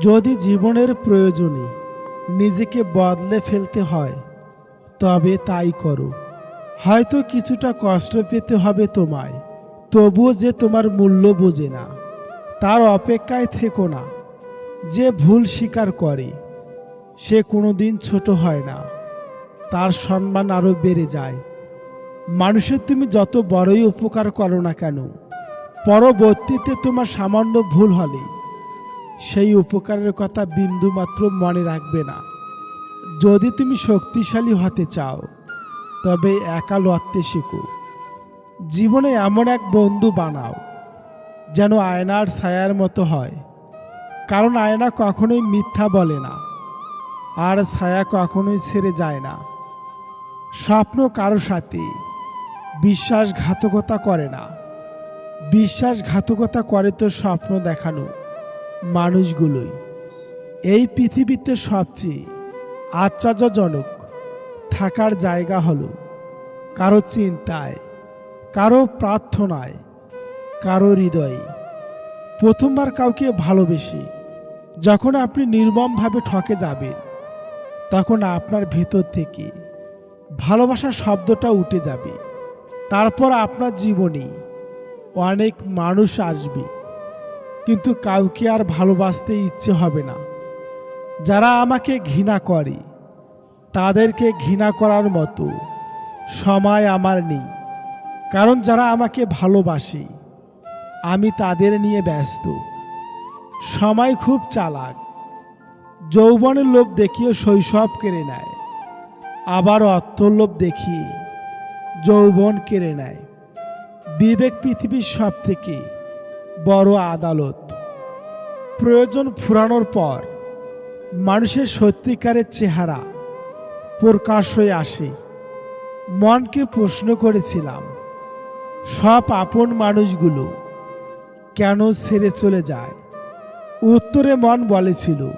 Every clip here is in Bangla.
যদি জীবনের প্রয়োজনে নিজেকে বদলে ফেলতে হয়, তবে তাই করো। হয়তো কিছুটা কষ্ট পেতে হবে তোমায়, তবুও যে তোমার মূল্য বোঝে না। তার অপেক্ষায় থেকো না, যে ভুল স্বীকার করে, সে কোনো দিন ছোট হয় না। তার সম্মান আরও বেড়ে যায়। মানুষের তুমি যত বড়ই উপকার করো না কেন, পরবর্তীতে তোমার সামান্য ভুল হলে সেই উপকারের কথা বিন্দুমাত্র মনে রাখবে না। যদি তুমি শক্তিশালী হতে চাও, তবে একা লড়তে শেখো। জীবনে এমন এক বন্ধু বানাও, যেন আয়নার ছায়ার মতো হয়। কারণ আয়না কখনোই মিথ্যা বলে না, আর ছায়া কখনোই ছেড়ে যায় না। স্বপ্ন কারও সাথে বিশ্বাসঘাতকতা করে না। বিশ্বাসঘাতকতা করে তো স্বপ্ন দেখানো। মানুষগুলোই। এই পৃথিবীতে সবচেয়ে আশ্চর্যজনক থাকার জায়গা হলো কারও চিন্তায়, কারও প্রার্থনায়, কারও হৃদয়ে। প্রথমবার কাউকে ভালোবেসে যখন আপনি নির্মমভাবে ঠকে যাবেন, তখন আপনার ভেতর থেকে ভালোবাসার শব্দটা উঠে যাবে। তারপর আপনার জীবনে অনেক মানুষ আসবে। কিন্তু কাউকে আর ভালোবাসতে ইচ্ছে হবে না। যারা আমাকে ঘৃণা করে, তাদেরকে ঘৃণা করার মতো সময় আমার নেই। কারণ যারা আমাকে ভালোবাসে, আমি তাদের নিয়ে ব্যস্ত। সময় খুব চালাক। যৌবনের লোভ দেখিয়ে শৈশব কেড়ে নেয়। আবার অর্থলোভ দেখিয়ে যৌবন কেড়ে নেয়। বিবেক পৃথিবীর সব থেকে বড় আদালত। প্রয়োজন ফুরানোর পর মানুষের সত্যিকারের চেহারা প্রকাশ হয়ে আসে। মনকে প্রশ্ন করেছিলাম, সব আপন মানুষগুলো কেন ছেড়ে চলে যায়? উত্তরে মন বলেছিল,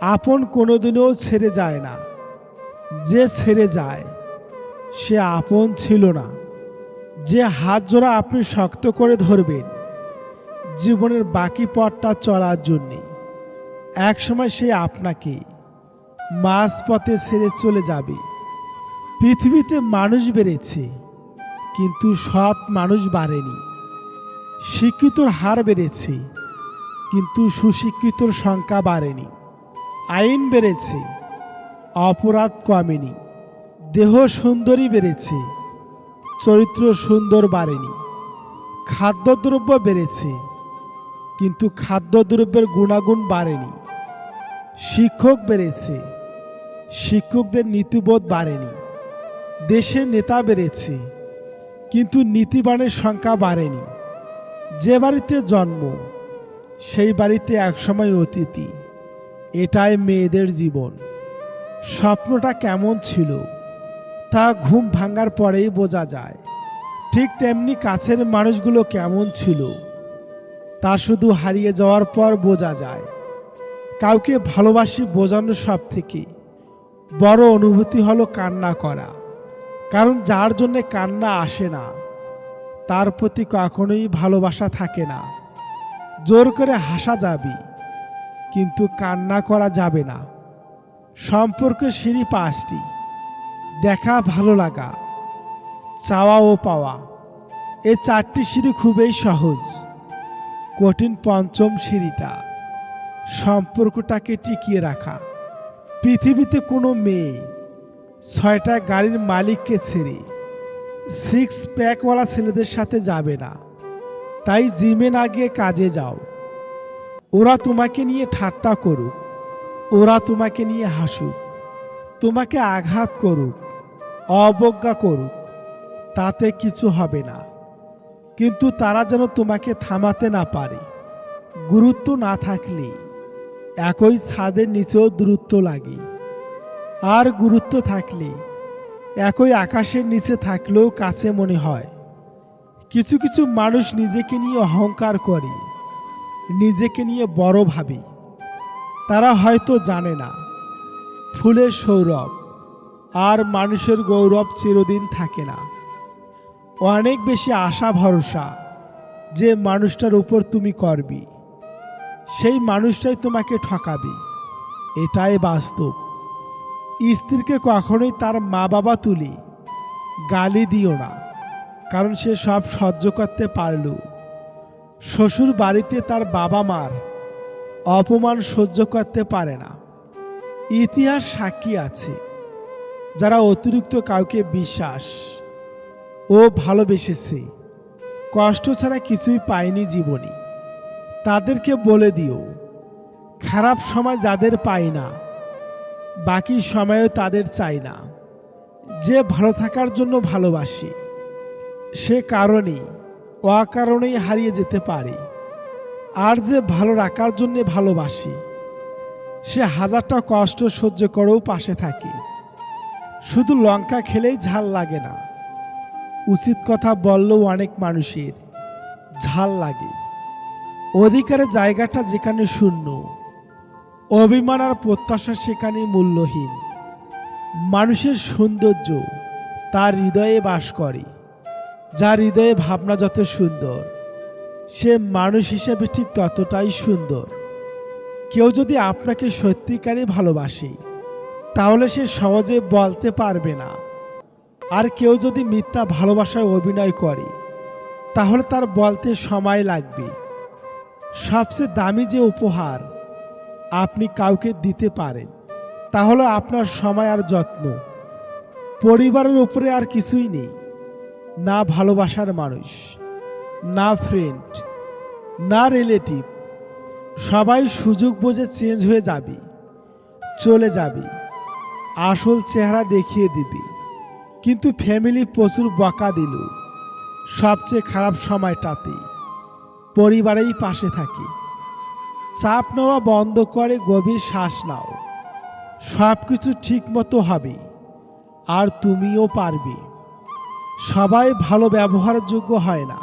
আপন কোনোদিনও ছেড়ে যায় না। যে ছেড়ে যায়, সে আপন ছিল না। যে হাত জোড়া আপনি শক্ত করে ধরবেন জীবনের বাকি পথটা চলার জন্যে। একসময় সে আপনাকে মাঝ পথে ছেড়ে চলে যাবে। পৃথিবীতে মানুষ বেড়েছে, কিন্তু সৎ মানুষ বাড়েনি। শিক্ষিতর হার বেড়েছে, কিন্তু সুশিক্ষিতর সংখ্যা বাড়েনি। আইন বেড়েছে, অপরাধ কমেনি। দেহ সুন্দরী বেড়েছে, চরিত্র সুন্দর বাড়েনি। খাদ্যদ্রব্য বেড়েছে কিন্তু খাদ্যদ্রব্যের গুণাগুণ বাড়েনি। শিক্ষক বেড়েছে, শিক্ষকদের নীতিবোধ বাড়েনি দেশে নেতা বেড়েছে, কিন্তু নীতিবানের সংখ্যা বাড়েনি। যে বাড়িতে জন্ম, সেই বাড়িতে একসময় অতিথি, এটাই মেয়েদের জীবন। স্বপ্নটা কেমন ছিল, তা ঘুম ভাঙার পরেই বোঝা যায়। ঠিক তেমনি কাছের মানুষগুলো কেমন ছিল তা শুধু হারিয়ে যাওয়ার পর বোঝা যায়। কাউকে ভালোবাসি বোঝানো সব থেকে বড় অনুভূতি হলো কান্না করা। কারণ যার জন্যে কান্না আসে না, তার প্রতি কখনোই ভালোবাসা থাকে না। জোর করে হাসা যাবে, কিন্তু কান্না করা যাবে না। সম্পর্কের সিঁড়ি পাঁচটি, দেখা ভালো লাগা, চাওয়া ও পাওয়া। এ চারটি সিঁড়ি খুবই সহজ। কঠিন পঞ্চম সিঁড়িটা। সম্পর্কটাকে টিকিয়ে রাখা। পৃথিবীতে কোনো মেয়ে ছয়টা গাড়ির মালিককে ছেড়ে সিক্স প্যাকওয়ালা ছেলেদের সাথে যাবে না। তাই জিমে না গিয়ে কাজে যাও। ওরা তোমাকে নিয়ে ঠাট্টা করুক। ওরা তোমাকে নিয়ে হাসুক। তোমাকে আঘাত করুক। অবজ্ঞা করুক। তাতে কিছু হবে না। কিন্তু তারা যেন তোমাকে থামাতে না পারে। গুরুত্ব না থাকলে একই ছাদের নিচেও দূরত্ব লাগে। আর গুরুত্ব থাকলে একই আকাশের নিচে থাকলেও কাছে মনে হয়। কিছু কিছু মানুষ নিজেকে নিয়ে অহংকার করে, নিজেকে নিয়ে বড় ভাবে। তারা হয়তো জানে না, ফুলের সৌরভ আর মানুষের গৌরব চিরদিন থাকে না। অনেক বেশি আশা, ভরসা যে মানুষটার উপর তুমি করবি। সেই মানুষটাই তোমাকে ঠকাবে। এটাই বাস্তব। স্ত্রীকে কখনোই তার মা বাবা তুলি, গালি দিও না, কারণ সে সব সহ্য করতে পারল। শ্বশুর বাড়িতে তার বাবা মার অপমান সহ্য করতে পারে না। ইতিহাস সাক্ষী আছে, যারা অতিরিক্ত কাউকে বিশ্বাস ও ভালোবেসেছে। কষ্ট ছাড়া কিছুই পায়নি জীবনে। তাদেরকে বলে দিও, খারাপ সময় যাদের পাই না, বাকি সময়ও তাদের চাই না। যে ভালো থাকার জন্য ভালোবাসি, সে কারণেই, অকারণেই হারিয়ে যেতে পারে। আর যে ভালো রাখার জন্যে ভালোবাসি, সে হাজারটা কষ্ট সহ্য করেও পাশে থাকে। শুধু লঙ্কা খেলেই ঝাল লাগে না। উচিত কথা বললেও অনেক মানুষের। ঝাল লাগে। অধিকারের জায়গাটা যেখানে শূন্য। অভিমান আর প্রত্যাশা সেখানে মূল্যহীন। মানুষের সৌন্দর্য তার হৃদয়ে বাস করে। যার হৃদয়ে ভাবনা যত সুন্দর, সে মানুষ হিসেবে ঠিক ততটাই সুন্দর। কেউ যদি আপনাকে সত্যিকারে ভালোবাসে, তাহলে সে সহজে বলতে পারবে না। আর কেউ যদি মিথ্যা ভালোবাসায় অভিনয় করে, তাহলে তার বলতে সময় লাগবে। সবচেয়ে দামি যে উপহার আপনি কাউকে দিতে পারেন তাহলে আপনার সময় আর যত্ন। পরিবারের উপরে আর কিছুই নেই। না ভালোবাসার মানুষ, না ফ্রেন্ড না রিলেটিভ সবাই সুযোগ বুঝে চেঞ্জ হয়ে যাবে, চলে যাবে। আসল চেহারা দেখিয়ে দিবে। কিন্তু ফ্যামিলি প্রচুর বকা দিল। সবচেয়ে খারাপ সময়টাতে পরিবারেই পাশে থাকে। চাপ নেওয়া বন্ধ করে গভীর শ্বাস নাও। সব কিছু ঠিক মতো হবে, আর তুমিও পারবে। সবাই ভালো ব্যবহারের যোগ্য হয় না।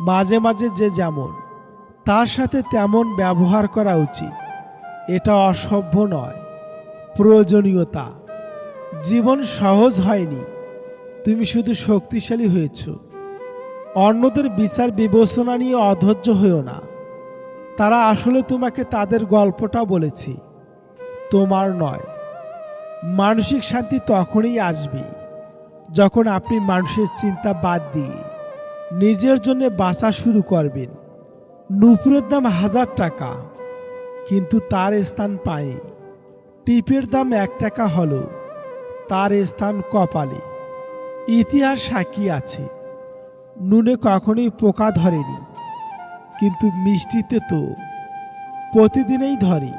মাঝে মাঝে যে যেমন, তার সাথে তেমন ব্যবহার করা উচিত। এটা অসভ্য নয়, প্রয়োজনীয়তা। জীবন সহজ হয়নি। তুমি শুধু শক্তিশালী হয়েছ। অন্যদের বিচার বিবেচনা নিয়ে অধৈর্য হয়েও না। তারা আসলে তোমাকে তাদের গল্পটা বলেছি। তোমার নয়। মানসিক শান্তি তখনই আসবে, যখন আপনি মানুষের চিন্তা বাদ দিয়ে নিজের জন্য বাঁচা শুরু করবেন। নুপুরের দাম হাজার টাকা, কিন্তু তার স্থান পায়ে। টিপের দাম এক টাকা হলো তার স্থান কপালে। ইতিহাস সাক্ষী আছে। নুনে কখনোই পোকা ধরেনি। কিন্তু মিষ্টিতে তো প্রতিদিনেই ধরে।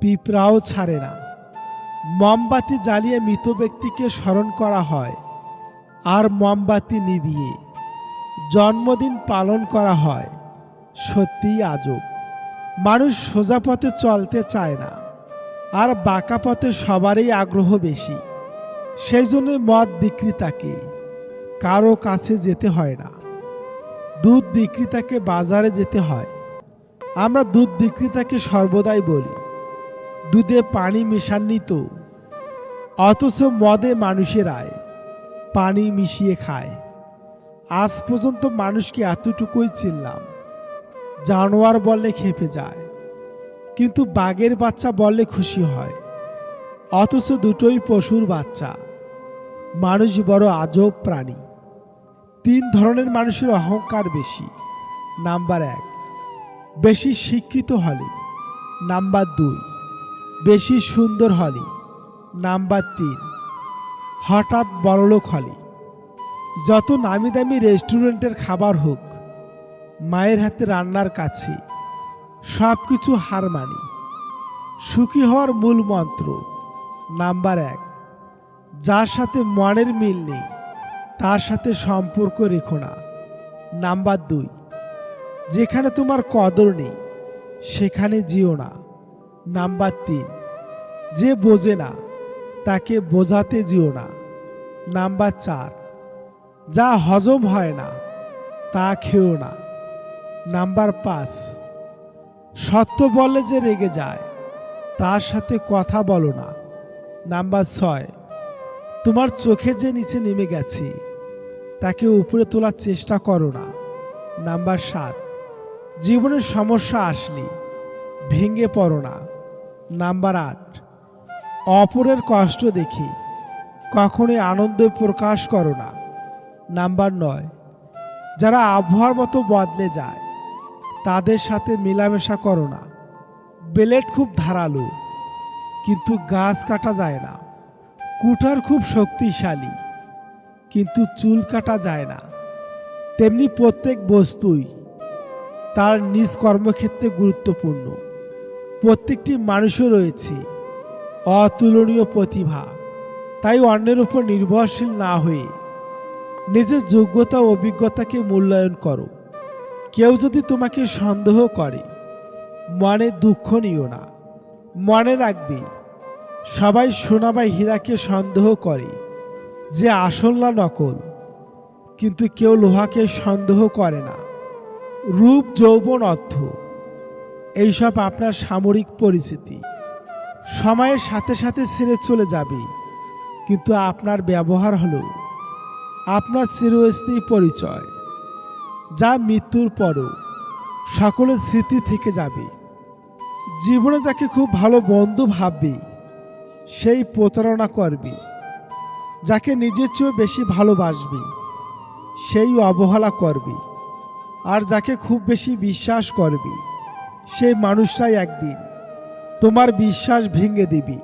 পিঁপড়াও ছাড়ে না। মোমবাতি জ্বালিয়ে মৃত ব্যক্তিকে স্মরণ করা হয়। আর মোমবাতি নিভিয়ে জন্মদিন পালন করা হয়। সত্যিই আজব। মানুষ সোজা পথে চলতে চায় না। আর বাঁকা পথে সবারই আগ্রহ বেশি। সেই জন্য মদ বিক্রেতাকে কারও কাছে যেতে হয় না। দুধ বিক্রেতাকে বাজারে যেতে হয়। আমরা দুধ বিক্রেতাকে সর্বদাই বলি, দুধে পানি মেশাননি তো, অথচ মদে মানুষেরাই পানি মিশিয়ে খায়। আজ পর্যন্ত মানুষকে এতটুকুই চিনলাম, জানোয়ার বললে খেপে যায়, কিন্তু বাঘের বাচ্চা বললে খুশি হয়। অথচ দুটোই পশুর বাচ্চা। মানুষ বড় আজব প্রাণী। তিন ধরনের মানুষের অহংকার বেশি। নাম্বার এক, বেশি শিক্ষিত হলে। নাম্বার দুই, বেশি সুন্দর হলে। নাম্বার তিন, হঠাৎ বড়লোক হলে। যত নামি দামি রেস্টুরেন্টের খাবার হোক, মায়ের হাতে রান্নার কাছে সব কিছু হার মানি। সুখী হওয়ার মূল মন্ত্র নাম্বার এক, যার সাথে মনের মিল নেই, তার সাথে সম্পর্ক রেখো না। নাম্বার দুই, যেখানে তোমার কদর নেই, সেখানে যেও না। নাম্বার তিন, যে বোঝে না, তাকে বোঝাতে যেও না। নাম্বার চার, যা হজম হয় না, তা খেও না। নাম্বার পাঁচ, সত্য বলে যে রেগে যায়, তার সাথে কথা বলো না। নাম্বার ছয়, তোমার চোখে যে নিচে নেমে গেছে, তাকে উপরে তোলার চেষ্টা করো না। নাম্বার সাত, জীবনের সমস্যা আসলে ভেঙে পড়ো না। নাম্বার আট, অপরের কষ্ট দেখি কখনোই আনন্দ প্রকাশ করো না। নাম্বার নয়, যারা আবহাওয়ার মতো বদলে যায়, তাদের সাথে মেলামেশা করো না। বেলেট খুব ধারালো। কিন্তু গাছ কাটা যায় না। কুঠার খুব শক্তিশালী, কিন্তু চুল কাটা যায় না। তেমনি প্রত্যেক বস্তুই তার নিজ কর্মক্ষেত্রে গুরুত্বপূর্ণ। প্রত্যেকটি মানুষও রয়েছে, অতুলনীয় প্রতিভা। তাই অন্যের উপর নির্ভরশীল না হয়ে নিজের যোগ্যতা ও অভিজ্ঞতাকে মূল্যায়ন করো। কেউ যদি তোমাকে সন্দেহ করে, মনে দুঃখ নিও না। মনে রাখবে সবাই সোনা বা হীরাকে সন্দেহ করে যে আসল না নকল, কিন্তু কেউ লোহাকে সন্দেহ করে না। রূপ, যৌবন, অর্থ, এইসব আপনার সামরিক পরিস্থিতি। সময়ের সাথে সাথে ছেড়ে চলে যাবে, কিন্তু আপনার ব্যবহার হলো আপনার চিরস্থায়ী পরিচয়, যা মৃত্যুর পরও সকলের স্মৃতি থেকে যাবে। জীবনে যাকে খুব ভালো বন্ধু ভাববে সেই প্রতারণা করবে, যাকে নিজের চেয়েও বেশি ভালোবাসবে, সেই অবহেলা করবে, আর যাকে খুব বেশি বিশ্বাস করবে, সেই মানুষটাই একদিন তোমার বিশ্বাস ভেঙে দিবে।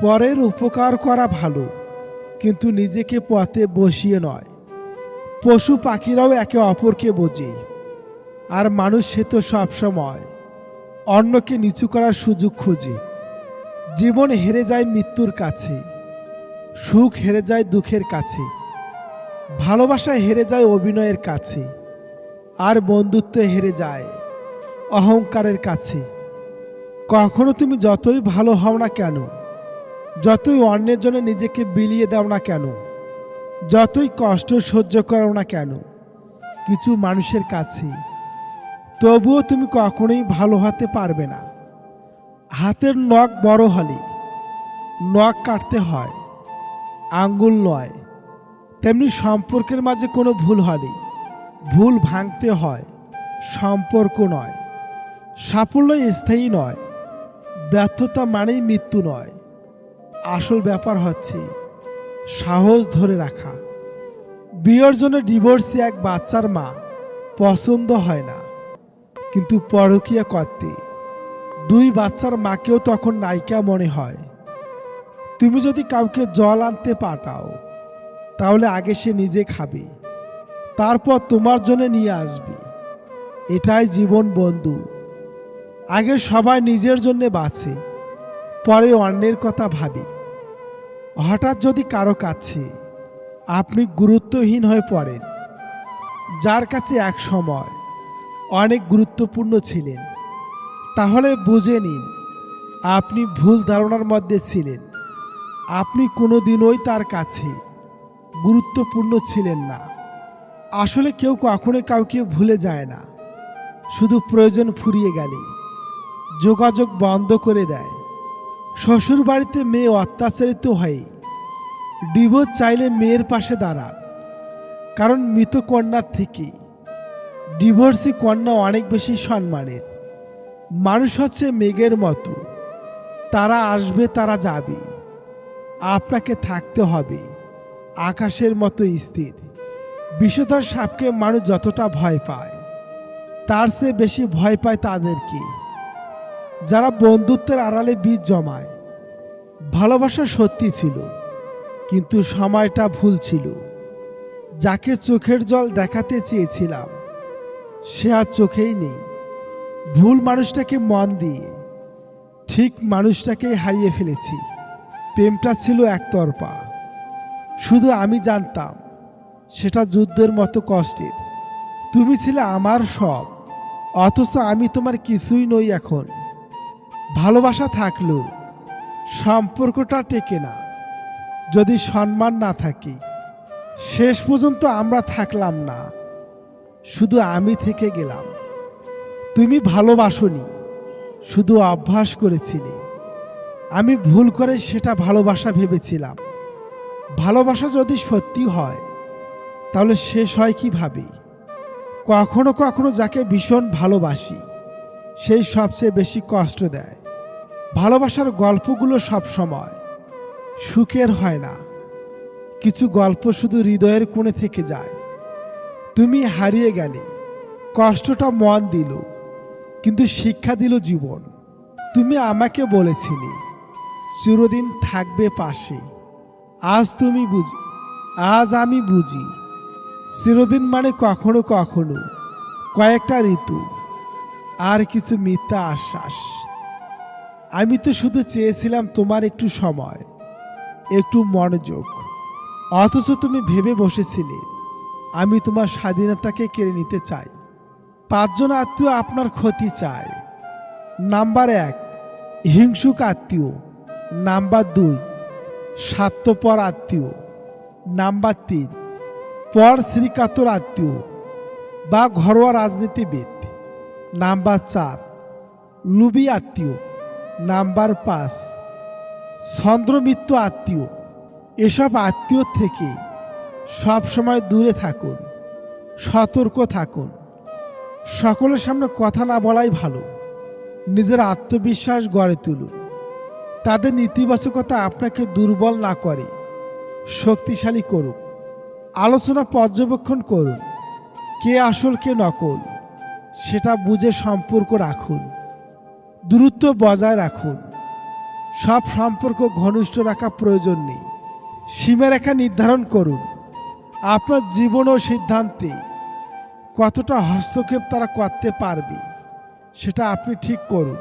পরের উপকার করা ভালো, কিন্তু নিজেকে পথে বসিয়ে নয়। পশু পাখিরাও একে অপরকে বোঝে, আর মানুষ সে তো সবসময় অন্যকে নিচু করার সুযোগ খোঁজে। জীবন হেরে যায় মৃত্যুর কাছে, সুখ হেরে যায় দুঃখের কাছে, ভালোবাসা হেরে যায় অভিনয়ের কাছে, আর বন্ধুত্ব হেরে যায় অহংকারের কাছে। কখনো তুমি যতই ভালো হও না কেন, যতই অন্যের জন্য নিজেকে বিলিয়ে দাও না কেন, যতই কষ্ট সহ্য করো না কেন, কিছু মানুষের কাছে, তবুও তুমি কখনোই ভালো হতে পারবে না। হাতের নখ বড় হলে নখ কাটতে হয়, আঙ্গুল নয়। তেমনি সম্পর্কের মাঝে কোনো ভুল হলে ভুল ভাঙতে হয়, সম্পর্ক নয়। সাফল্য স্থায়ী নয়, ব্যর্থতা মানেই মৃত্যু নয়। আসল ব্যাপার হচ্ছে সাহস ধরে রাখা। বিয়ের জন্য ডিভোর্সি এক বাচ্চার মা পছন্দ হয় না, কিন্তু পরকীয়া করতে। দুই বাচ্চার মাকেও তখন নায়িকা মনে হয়। তুমি যদি কাউকে জল আনতে পাঠাও, তাহলে আগে সে নিজে খাবে, তারপর তোমার জন্য নিয়ে আসবে। এটাই জীবন বন্ধু। আগে সবাই নিজের জন্য বাঁচে, পরে অন্যের কথা ভাবি। হঠাৎ যদি কারও কাছে আপনি গুরুত্বহীন হয়ে পড়েন, যার কাছে এক সময় অনেক গুরুত্বপূর্ণ ছিলেন তাহলে বুঝে নিন, আপনি ভুল ধারণার মধ্যে ছিলেন। আপনি কোনোদিনই তার কাছে গুরুত্বপূর্ণ ছিলেন না। আসলে কেউ কখনো কাউকে ভুলে যায় না। শুধু প্রয়োজন ফুরিয়ে গেলে যোগাযোগ বন্ধ করে দেয়। শ্বশুর বাড়িতে মেয়ে অত্যাচারিত হয়ে ডিভোর্স চাইলে মেয়ের পাশে দাঁড়ান। কারণ মৃত কন্যার থেকে ডিভোর্সি কন্যা অনেক বেশি সম্মানের। মানুষ হচ্ছে মেঘের মতো। তারা আসবে, তারা যাবে। আপনাকে থাকতে হবে। আকাশের মতো স্থির। বিষধর সাপকে মানুষ যতটা ভয় পায়, তার চেয়ে বেশি ভয় পায় তাদেরকে। যারা বন্ধুত্বের আড়ালে বীজ জমায়। ভালোবাসা সত্যি ছিল, কিন্তু সময়টা ভুল ছিল। যাকে চোখের জল দেখাতে চেয়েছিলাম, সে আর চোখেই নেই। ভুল মানুষটাকে মন দিয়ে, ঠিক মানুষটাকেই হারিয়ে ফেলেছি। প্রেমটা ছিল একতরফা। শুধু আমি জানতাম, সেটা যুদ্ধের মতো কষ্টের। তুমি ছিলে আমার সব, অথচ আমি তোমার কিছুই নই এখন। ভালোবাসা থাকলেও সম্পর্কটা টেকে না। যদি সম্মান না থাকে, শেষ পর্যন্ত আমরা থাকলাম না। শুধু আমি থেকে গেলাম। তুমি ভালোবাসনি, শুধু অভ্যাস করেছিলে। আমি ভুল করে সেটা ভালোবাসা ভেবেছিলাম। ভালোবাসা যদি সত্যি হয়, তাহলে শেষ হয় কীভাবে? কখনো কখনো যাকে ভীষণ ভালোবাসি, সেই সবচেয়ে বেশি কষ্ট দেয়। ভালোবাসার গল্পগুলো সব সময় সুখের হয় না। কিছু গল্প শুধু হৃদয়ের কোণে থেকে যায়। তুমি হারিয়ে গেলে, কষ্টটা মন দিল। কিন্তু শিক্ষা দিল জীবন। তুমি আমাকে বলেছিলে, চিরদিন থাকবে পাশে। আজ তুমি বুঝ, আজ আমি বুঝি, চিরদিন মানে কখনো কখনো কয়েকটা ঋতু, আর কিছু মিথ্যা আশ্বাস। আমি তো শুধু চেয়েছিলাম তোমার একটু সময়, একটু মনোযোগ। অথচ তুমি ভেবে বসেছিলে, আমি তোমার স্বাধীনতাকে কেড়ে নিতে চাই। পাঁচজন আত্মীয় আপনার ক্ষতি চায়। নাম্বার এক, হিংসুক আত্মীয়। নাম্বার দুই, স্বার্থপর আত্মীয়। নাম্বার তিন, পর শ্রীকাতর আত্মীয় বা ঘরোয়া রাজনীতিবিদ। নাম্বার চার, লুবি আত্মীয়। নাম্বার পাঁচ চন্দ্রমিত্র আত্মীয়। এসব আত্মীয় থেকে সব সময় দূরে থাকুন, সতর্ক থাকুন। সকলের সামনে কথা না বলাই ভালো। নিজের আত্মবিশ্বাস গড়ে তুলুন। তাদের নেতিবাচকতা আপনাকে দুর্বল না করে, শক্তিশালী করুক। আলোচনা পর্যবেক্ষণ করুন, কে আসল, কে নকল, সেটা বুঝে সম্পর্ক রাখুন, দূরত্ব বজায় রাখুন। সব সম্পর্ক ঘনিষ্ঠ রাখা প্রয়োজন নেই। সীমারেখা নির্ধারণ করুন। আপনার জীবন ও সিদ্ধান্তে কতটা হস্তক্ষেপ তারা করতে পারবে সেটা আপনি ঠিক করুন।